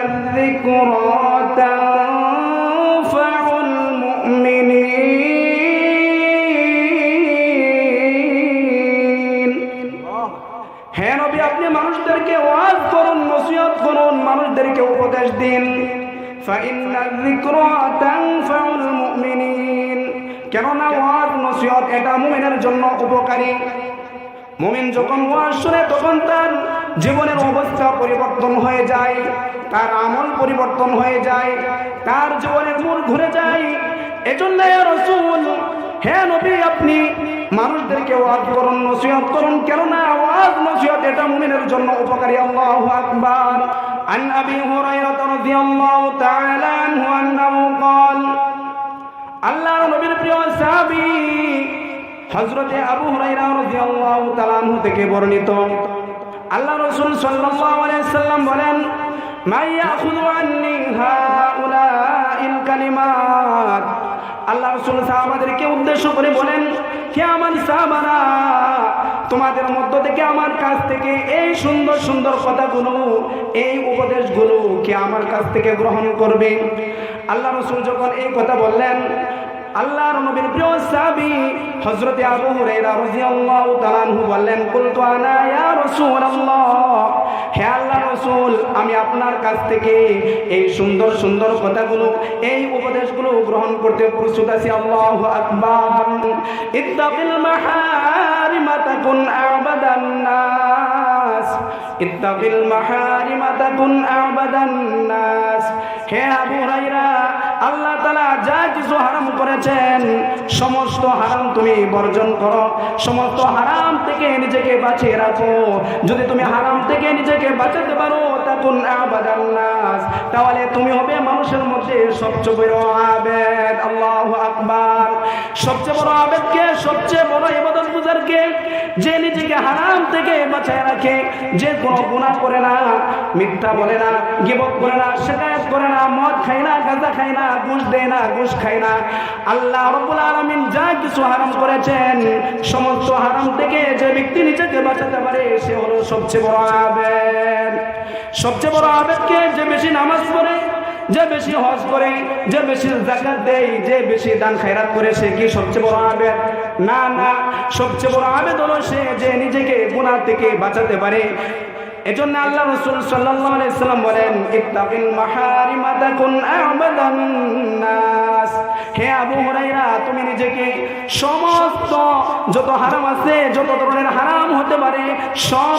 الذكرى تنفع المؤمنين হ্যাঁ নবী আপনি মানুষদেরকে ওয়াজ করুন নসিহত করুন মানুষদেরকে উপদেশ দিন فإن الذكرى تنفع المؤمنين কেননা ওয়াজ নসিহত এটা মুমিনের জন্য উপকারী মুমিন যখন ওয়াজ শুনে তখন তার জীবনের অবস্থা পরিবর্তন হয়ে যায় তার আমল পরিবর্তন হয়ে যায় তার জীবনের মূল ঘুরে যায় এজন্য রসুল হ্যাঁ নবী আপনি মানুষদেরকে ওয়াজ করুন নসিহত করুন কেননা ওয়াজ নসিহত এটা মুমিনের জন্য উপকারী আল্লাহু আকবার عن أبي هريرة رضي الله تعالى عنه أنه قال আল্লাহ নবীর প্রিয় সাহাবী হযরতে আবু হুরায়রা রাদিয়াল্লাহু তাআলা আনহু থেকে বর্ণিত আল্লাহ রাসূল সাল্লাম বলেন আল্লাহ রাসূল সাহাবাদেরকে উদ্দেশ্য করে বলেন কে আমার সাহাবারা, তোমাদের মধ্য থেকে আমার কাছ থেকে এই সুন্দর সুন্দর কথাগুলো, এই উপদেশগুলো কে আমার কাছ থেকে গ্রহণ করবে? আল্লাহ রসুল যখন এই কথা বললেন আল্লাহর নবীর প্রিয় সাহাবী হযরতে আবু হুরায়রা রাদিয়াল্লাহু তাআলা আনহু বললেন, কুলতু আনা ইয়া রাসূলুল্লাহ। হে আল্লাহ রাসূল, আমি আপনার কাছ থেকে এই সুন্দর সুন্দর কথাগুলো, এই উপদেশগুলো গ্রহণ করতে প্রস্তুত আছি। আল্লাহু আকবার। ইত্তাকিল মাহারিম তাকুন আবাদান নাস। ইত্তাকিল মাহারিম তাকুন আবাদান নাস। হে আবু হুরায়রা আল্লাহ তালা যা কিছু হারাম করেছেন, সমস্ত হারাম তুমি বর্জন করো। সমস্ত হারাম থেকে নিজেকে বাঁচিয়ে রাখো। যদি তুমি হারাম থেকে নিজেকে বাঁচাতে পারো তখন তাহলে তুমি হবে মানুষের মধ্যে সবচেয়ে বড় আবেদ। আল্লাহু আকবার। সবচেয়ে বড় আবেদকে সবচেয়ে বড় ইবাদত গুজারকে যে নিজেকে হারাম থেকে বাঁচায় রাখে, যে কোনো গুনাহ করে না, মিথ্যা বলে না, গিবত করে না, শিকায়ত করে না, মদ খায় না, গাঁজা খায় না, ঘুষ দেয় না, ঘুষ খায় না। আল্লাহ রব্বুল আলামিন যা কিছু হারাম করেছেন, সমস্ত হারাম থেকে যে ব্যক্তি নিজেকে বাঁচাতে পারে, সে হলো সবচেয়ে বড় আবেদ। সবচেয়ে বড় আবেদকে যে বেশি নামাজ পড়ে যে বেশি হজ করে, যে বেশি জাকাত দেয়, যে বেশি দান খায়রাত করে, সে কি সবচেয়ে বড় আবেদ? না না, সবচেয়ে বড় আবেদ হলো সে যে নিজেকে গুনাহ থেকে বাঁচাতে পারে। এজন্য আল্লাহ রাসূল সাল্লাল্লাহু আলাইহি সাল্লাম বলেন, ইত্তাকিল মাহারিমা তাকুন নাস। হে আবু হুরায়রা, তুমি নিজেকে সমস্ত যত হারাম আছে, যত ধরনের হারাম হতে পারে, সব